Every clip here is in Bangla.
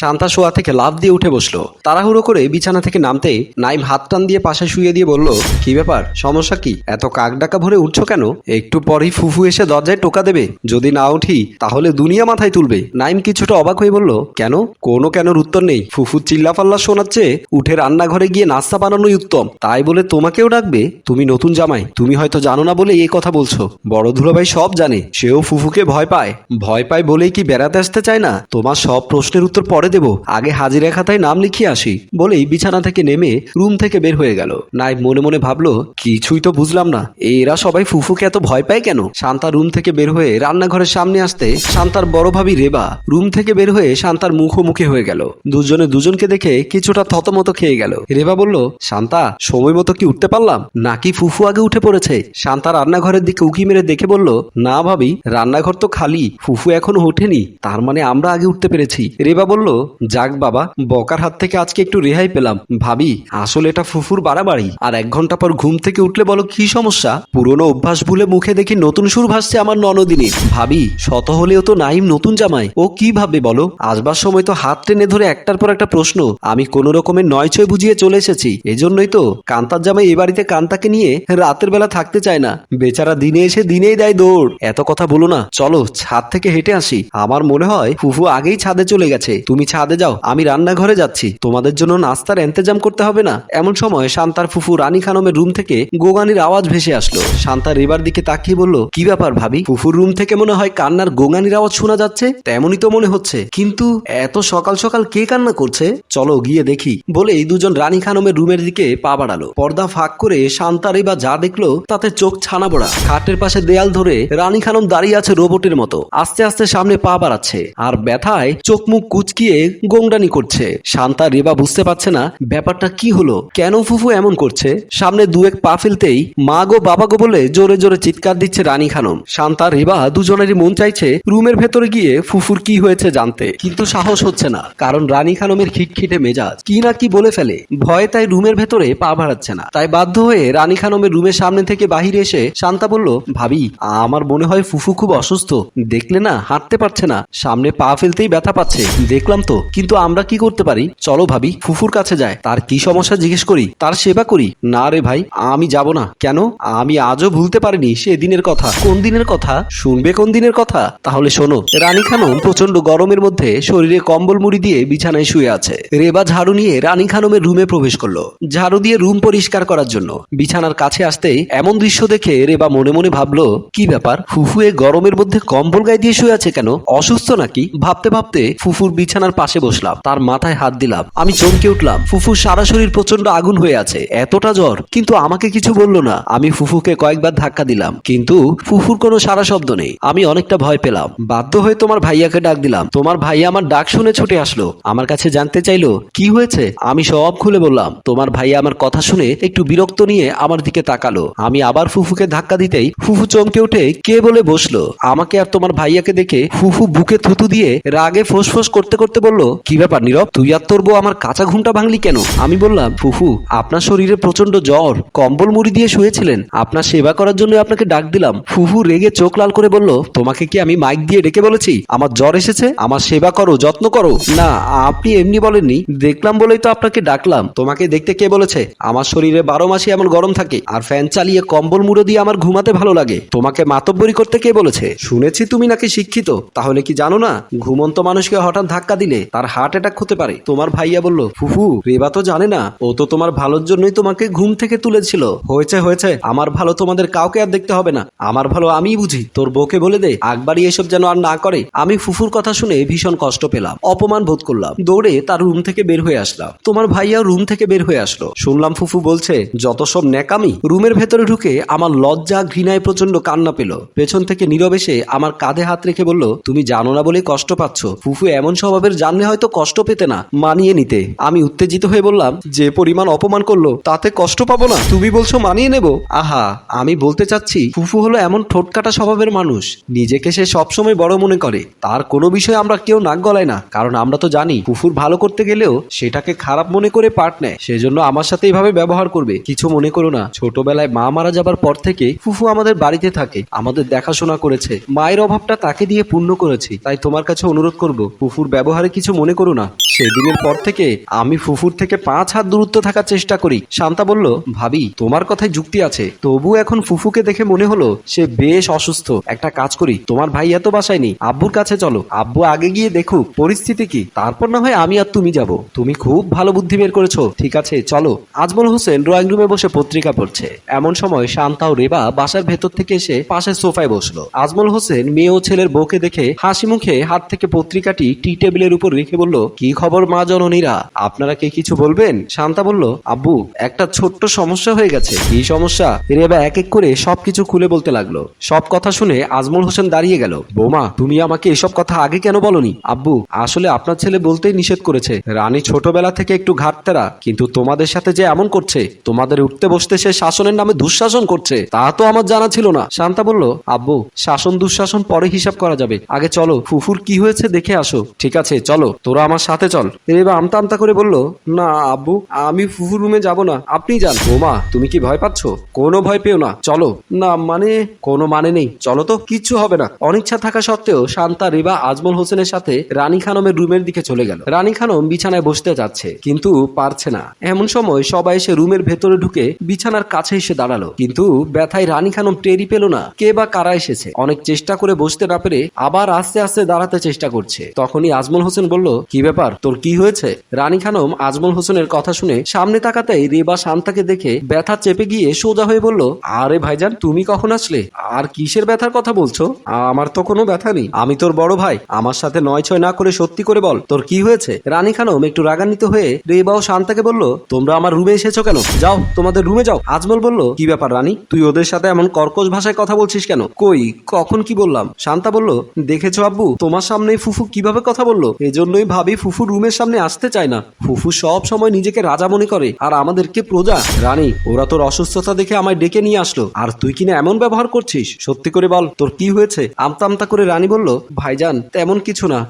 শান্তা শোয়া থেকে লাফ দিয়ে উঠে বসল। তাড়াহুড়ো করে বিছানা থেকে নামতেই নাইম হাত টান দিয়ে পাশে শুয়ে দিয়ে বলল, কি ব্যাপার? সমস্যা কি? এত কাক ডাকা ভরে উঠছো কেন? একটু পরেই ফুফু এসে দরজায় টোকা দেবে। যদি না উঠি, তাহলে দুনিয়া মাথায় তুলবে। নাইম কিছুটা অবাক হয়ে বলল, কেন? কোনো কেনর উত্তর নেই। ফুফু চিল্লাফাল্লা শোনাচ্ছে, উঠে রান্নাঘরে গিয়ে নাস্তা বানানোই উত্তম। তাই বলে তোমাকেও ডাকবে? তুমি নতুন জামাই। তুমি হয়তো জানো না বলে এই কথা বলছো। বড় ধুলোভাই সব জানে, সেও ফুফুকে ভয় পায়। ভয় পায় বলেই কি বেড়াতে আসতে চায় না? তোমার সব প্রশ্নের উত্তর পরে দেব। আগে হাজিরা খাতায় নাম লিখিয়ে আসি। বলেই বিছানা থেকে নেমে রুম থেকে বের হয়ে গেল। নাইব মনে মনে ভাবলো, কিছুই তো বুঝলাম না। এরা সবাই ফুফুকে এত ভয় পায় কেন? শান্তা রুম থেকে বের হয়ে রান্নাঘরের সামনে আসতে শান্তার বড় ভাবি রেবা রুম থেকে বের হয়ে শান্তার মুখোমুখি হয়ে গেল। দুজনে দুজনকে দেখে কিছুটা থতমত খেয়ে গেল। রেবা বলল, শান্তা, সময় মতো কি উঠতে পারলাম? নাকি ফুফু আগে উঠে পড়েছে? শান্তা রান্নাঘরের দিকে উকি মেরে দেখে বলল, না ভাবি, রান্নাঘর তো খালি। ফুফু এখনও ওঠেনি। তার মানে আমরা আগে উঠতে পেরেছি। রেবা বলল যাক বাবা, বকার হাত থেকে আজকে একটু রেহাই পেলাম। ভাবি, আসলে এটা ফুফুর বাড়াবাড়ি। আর এক ঘণ্টা পর ঘুম থেকে উঠলে বলো কি সমস্যা? পুরনো অভ্যাস ভুলে মুখে দেখি নতুন সুর ভাসছে আমার ননদিনী ভাবি, শত হলেও তো নাইম নতুন জামাই। ও কি ভাববে বলো? আসবার সময় তো হাত টেনে ধরে একটার পর একটা প্রশ্ন। আমি কোনো রকমের নয় ছয় বুঝিয়ে চলে এসেছি। এজন্যই তো কান্তার জামাই এ বাড়িতে কান্তাকে নিয়ে রাতের বেলা থাকতে চায় না। বেচারা দিনে এসে দিনেই দেয় দৌড়। এত কথা বলো না। চলো ছাদ থেকে হেঁটে আসি। আমার মনে হয় ফুফু আগেই ছাদে চলে গেছে। তুমি ছাদে যাও, আমি রান্নাঘরে যাচ্ছি। তোমাদের জন্য নাস্তার এন্তেজাম করতে হবে না। এমন সময় শান্তার ফুফু রানী খানমের রুম থেকে গোগানির আওয়াজ ভেসে আসলো। শান্তা রেবার দিকে তাকিয়ে বলল, কি ব্যাপার ভাবি? ফুফুর রুম থেকে মনে হয় কান্নার গোগানির আওয়াজ শোনা যাচ্ছে। তেমনই তো মনে হচ্ছে। কিন্তু এত সকাল সকাল কে কান্না করছে? চলো গিয়ে দেখি। বলে এই দুজন রানী খানমের রুমের দিকে পা বাড়ালো। পর্দা ফাঁক করে শান্তা রেবা যা দেখল, তাতে চোখ ছানা বড়া খাটের পাশে দেয়াল ধরে রানী খানম দাঁড়িয়ে আছে রোবটের মতো। আস্তে আস্তে সামনে পা বাড়াচ্ছে। আর ব্যথায় চোখ মুখ কুচকিয়ে গোংডানি করছে। শান্তা রেবা বুঝতে পারছে না, ব্যাপারটা কি হলো? কেন ফুফু এমন করছে? সামনে দু এক পা ফেলতেই মা গো, বাবা গো বলে জোরে জোরে চিৎকার দিচ্ছে রানী খানম। শান্তা রেবা দুজনেরই মন চাইছে রুমের ভেতরে গিয়ে ফুফুর কি হয়েছে জানতে। কিন্তু সাহস হচ্ছে না, কারণ রানী খানমের খিটখিটে মেজাজ। কি না কি বলে ফেলে, ভয়ে তাই রুমের ভেতরে পা বাড়াচ্ছে না। তাই বাধ্য হয়ে রানী খানমের রুমের সামনে থেকে বাহিরে এসে শান্তা বলল, ভাবি, আমার মনে হয় ফুফু খুব অসুস্থ। দেখলে না, হাঁটতে পারছে না। সামনে পা ফেলতেই ব্যথা পাচ্ছে। দেখলাম তো কিন্তু আমরা কি করতে পারি? চলো ভাবি, ফুফুর কাছে যায়। তার কি সমস্যা জিজ্ঞেস করি? তার সেবা করি? না রে ভাই, আমি যাব না। কেন? আমি আজও ভুলতে পারিনি সে দিনের কথা। কোন দিনের কথা? শুনবে কোন দিনের কথা? তাহলে শোনো, রানী খানম প্রচণ্ড গরমের মধ্যে শরীরে কম্বল মুড়ি দিয়ে বিছানায় শুয়ে আছে। রেবা ঝাড়ু নিয়ে রানী খানমের রুমে প্রবেশ করল। ঝাড়ু দিয়ে রুম পরিষ্কার করার জন্য। বিছানার কাছে আসতেই এমন দৃশ্য দেখে রেবা মনে মনে ভাবলো, কি ব্যাপার? ফুফু এ গরমের মধ্যে কম্বল গায়ে দিয়ে শুয়ে আছে কেন? অসুস্থ নাকি? ভাবতে ভাবতে ফুফুর বিছানার পাশে বসলাম, তার মাথায় হাত দিলাম। আমি চমকে উঠলাম ফুফুর সারা শরীর প্রচণ্ড আগুন হয়ে আছে, এতটা জ্বর, কিন্তু আমাকে কিছু বলল না। আমি ফুফুকে কয়েকবার ধাক্কা দিলাম, কিন্তু ফুফুর কোনো সারা শব্দ নেই। আমি অনেকটা ভয় পেলাম। বাধ্য হয়ে তোমার ভাইয়াকে ডাক দিলাম। তোমার ভাইয়া আমার ডাক শুনে ছুটে আসলো, আমার কাছে জানতে চাইলো, কি হয়েছে? আমি সব খুলে বললাম, তোমার ভাইয়া আমার কথা শুনে একটু বিরক্ত নিয়ে আমার দিকে তাকালো। আমি আবার ফুফুকে ধাক্কা দিতেই ফুফু চমকে উঠে কে বলে বসল। আমাকে আর তোমার ভাইয়াকে দেখে ফুফু বুকে থুতু দিয়ে রাগে ফোঁস করতে করতে বলল, কি ব্যাপার নীরব? তুই আর তোর বউ আমার কাঁচা ঘুমটা ভাঙলি কেন? আমি বললাম, ফুফু, আপনার শরীরে প্রচণ্ড জ্বর। কম্বল মুড়ি দিয়ে শুয়েছিলেন। আপনার সেবা করার জন্য আপনাকে ডাক দিলাম। ফুফু রেগে চোখ লাল করে বলল, তোমাকে কি আমি মাইক দিয়ে ডেকে বলেছি? আমার জ্বর এসেছে। আমার সেবা করো, যত্ন করো। না, আপনি এমনি বলেননি। দেখলাম বলেই তো আপনাকে ডাকলাম। তোমাকে দেখতে কে বলেছে? আমার শরীরে বারো মাসে এমন গরম থাকে, আর ফ্যান চালিয়ে কম্বল মুড়ো দিয়ে আমার ঘুমাতে ভালো লাগে। তোমাকে মাতব্বরি করতে কে বলেছে? শুনেছি তুমি নাকি শিক্ষিত। তাহলে কি জানো না, ঘুমন্ত মানুষকে হঠাৎ ধাক্কা দিলে তার হার্ট অ্যাটাক হতে পারে। তোমার ভাইয়া বলল, ফুফু, রেবা তো জানে না। ও তো তোমার ভালোর জন্যই তোমাকে ঘুম থেকে তুলেছিল। হয়েছে হয়েছে। আমার ভালো তোমাদের কাউকে আর দেখতে হবে না। আমার ভালো আমিই বুঝি। তোর বউকে বলে দে আকবারই এসব যেন আর না করে। আমি ফুফুর কথা শুনে ভীষণ কষ্ট পেলাম। অপমান বোধ করলাম। দৌড়ে তার রুম থেকে বের হয়ে আসলাম। তোমার ভাইয়া রুম থেকে বের হয়ে আসলো। শুনলাম ফুফু বলছে, যত সব ন্যাকামি, রুমের ভেতরে ঢুকে আমার লজ্জা, ঘৃণায় প্রচণ্ড কান্না পেল। পেছন থেকে নীরব আমার কাঁধে হাত রেখে বলল, তুমি জানো না বলে কষ্ট পাচ্ছ। ফুফু এমন স্বভাবের জানলে হয়তো কষ্ট পেতে না, মানিয়ে নিতে। আমি উত্তেজিত হয়ে বললাম, যে পরিমাণ অপমান করল, তাতে কষ্ট পাবো না। তুমি বলছো মানিয়ে নেব। আহা, আমি বলতে চাচ্ছি, ফুফু হলো এমন ঠোঁটকাটা স্বভাবের মানুষ। নিজেকে সে সবসময় বড় মনে করে। তার কোনো বিষয়ে আমরা কেউ নাক গলায় না, কারণ আমরা তো জানি, ফুফুর ভালো করতে গেলেও সেটাকে খারাপ মনে করে পার্ট নেয়। সেজন্য আমার সাথে এইভাবে ব্যবহার করবে, কিছু মনে করো না। ছোটবেলায় মা মারা যাবার পর থেকে ফুফু আমাদের বাড়িতে থাকে, আমাদের দেখাশোনা করেছে। মায়ের অভাবটা তাকে দিয়ে পূর্ণ করেছি, তাই তোমার কাছে অনুরোধ করব, ফুফুর ব্যবহারে কিছু মনে করো না। সেদিনের পর থেকে আমি ফুফুর থেকে পাঁচ হাত দূরত্ব থাকার চেষ্টা করি। শান্তা বলল, ভাবি, তোমার কথায় যুক্তি আছে। তবু এখন ফুফুকে দেখে মনে হলো, সে বেশ অসুস্থ। একটা কাজ করি, তোমার ভাই এত বাসায় আব্বুর কাছে চলো। আব্বু আগে গিয়ে দেখুক, পরিস্থিতি কি। তারপর না হয় আমি আর তুমি যাব। তুমি খুব ভালো বুদ্ধি বের করেছ। ঠিক আছে, চলো। আজমল হোসেন ড্রয়িং রুমে বসে পত্রিকা পড়ছে। এমন সময় শান্তা ও রেবা বাসার ভেতর থেকে এসে পাশের সোফায় বসল। আজমল হোসেন মেয়ে ও ছেলের বউকে দেখে হাসি মুখে হাত থেকে পত্রিকাটি টি টেবিলের উপর রেখে বলল, কি খবর মা জননীরা? আপনারা কে কিছু বলবেন? শান্তা বলল, আব্বু, একটা ছোট্ট সমস্যা হয়ে গেছে। কি সমস্যা? রেবা এক এক করে সবকিছু খুলে বলতে লাগল। সব কথা শুনে আজমল হোসেন দাঁড়িয়ে গেল। বৌমা, তুমি আমাকে এসব কথা আগে কেন বলনি? আব্বু, আসলে আপনার ছেলে বলতেই নিষেধ করেছে। রানী ছোটবেলা থেকে একটু ঘাটতেরা, কিন্তু তোমাদের সাথে যে এমন করছে, তোমাদের উঠতে বসতে সে শাসনের নামে দুঃশাসন করছে, তা তো আমার জানা ছিল না। শান্তা বলল, আব্বু, শাসন দুঃশাসন পরে হিসাব করা যাবে। আগে চলো, ফুফুর কি হয়েছে দেখে আসো। ঠিক আছে চলো, তোরা আমার সাথে চল। রেবা আমতা আমতা করে বলল, না, আব্বু, আমি ফুফুর রুমে যাব না। আপনি যান। ওমা, তুমি কি ভয় পাচ্ছ? কোনো ভয় পেও না। চলো। না মানে কোনো মানে নেই। চলো তো, কিচ্ছু হবে না। অনিচ্ছা থাকা সত্ত্বেও শান্তা, রেবা, আজমল হোসেনের সাথে রানী খানমের রুমের দিকে চলে গেল। রানী খানম বিছানায় বসতে যাচ্ছে, কিন্তু পারছে না। এমন সময় সবাই এসে রুমের ভেতরে ঢুকে বিছানার কাছে এসে দাঁড়াল। কিন্তু ব্যথায় রানী খানম টেরি পেল না, কে বা কারা এসেছে। অনেক চেষ্টা করে বসতে না পেরে আবার আস্তে আস্তে দাঁড়াতে চেষ্টা করছে। তখনই আজমল হোসেন বলল, কি ব্যাপার? তোর কি হয়েছে? রানী খানম আজমল হোসেনের কথা শুনে সামনে তাকাতেই রেবা শান্তাকে দেখে ব্যথা চেপে গিয়ে সোজা হয়ে বলল, আরে ভাইজান, তুমি কখন আসলে? আর কিসের ব্যথার কথা বলছো? আমার তো কোনো ব্যথা নেই। আমি তোর বড় ভাই। আমার সাথে নয় ছয় না করে সত্যি করে বল, তোর কি হয়েছে? রানী খানম একটু রাগান্বিত হয়ে রেবা ও শান্তাকে বলল, তোমরা আমার রুমে এসেছ কেন? যাও, তোমাদের রুমে যাও। আজমল বলল, কি ব্যাপার রানী? তুই ওদের সাথে এমন কর্কশ ভাষায় কথা বলছিস কেন? কই, কখন কি বললাম? শান্তা বলল, দেখেছ আব্বু, তোমার সামনে ফুফু কীভাবে কথা বলল? এজন্যই ভাবি ফুফু রুমের সামনে আসতে চায় না। ফুফু সব সময় নিজেকে রাজা মনে করে, আর আমাদেরকে প্রজা। রানী, ওরা তোর অসুস্থতা দেখে আমায় ডেকে নিয়ে আসলো। আর তুই কিনা এমন ব্যবহার করছিস? সত্যি করে বল, তোর কি হয়েছে? আমতা আমতা করে রানী বলল, ভাইজান, তেমন কিছু না।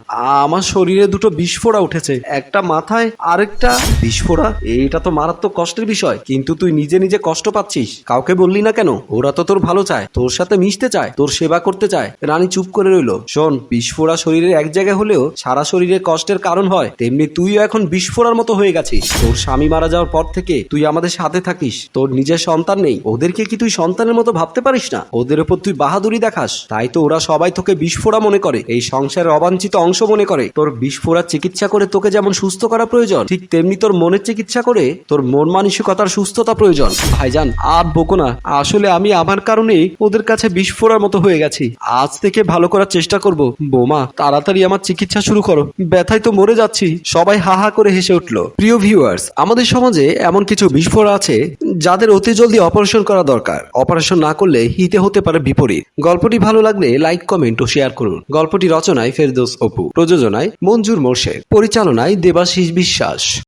আমার শরীরে দুটো বিস্ফোরা উঠেছে। একটা মাথায়, আরেকটা বিস্ফোরা? এইটা তো মারাত্মক কষ্টের বিষয়। কিন্তু তুই নিজে নিজে কষ্ট পাচ্ছিস। কাউকে বললি না কেন? ওরা তো তোর ভালো চায়। তোর সাথে মিশতে চায়, তোর সেবা করতে চায়। রানী চুপ করে রইল। শোন, বিস্ফোরা শরীরের এক জায়গায় হলেও সারা শরীরে কষ্টের কারণ হয়, তেমনি তুইও এখন বিস্ফোরার মতো হয়ে গেছিস। তোর স্বামী মারা যাওয়ার পর থেকে তুই আমাদের সাথে থাকিস। তোর নিজের সন্তান নেই। ওদেরকে কি তুই সন্তানের মতো ভাবতে পারিস না? ওদের উপর তুই বাহাদুরি দেখাস। তাই তো ওরা সবাই তোকে বিস্ফোরা মনে করে। এই সংসারের অবাঞ্ছিত অংশ মনে করে। তোর বিস্ফোরার চিকিৎসা করে তোকে যেমন সুস্থ করা প্রয়োজন, ঠিক তেমনি তোর মনের চিকিৎসা করে তোর মন মানসিকতার সুস্থতা প্রয়োজন। ভাইজান, আর বকো না। আসলে আমি আমার কারণেই ওদের কাছে বিস্ফোরার মতো হয়ে গেছি। আজ থেকে ভালো করার চেষ্টা করব। বোমা, তাড়াতাড়ি আমার চিকিৎসা শুরু করো। ব্যথায় তো মরে যাচ্ছি। সবাই হাহা করে হেসে উঠল। প্রিয় ভিউয়ার্স আমাদের সমাজে এমন কিছু বিস্ফোরণ আছে যাদের অতি জলদি অপারেশন করা দরকার। অপারেশন না করলে হিতে হতে পারে বিপরীত। গল্পটি ভালো লাগলে লাইক কমেন্ট ও শেয়ার করুন। গল্পটি রচনায় ফেরদৌস অপু, প্রযোজনায় মঞ্জুর মোর্শেদ, পরিচালনায় দেবাশিস বিশ্বাস।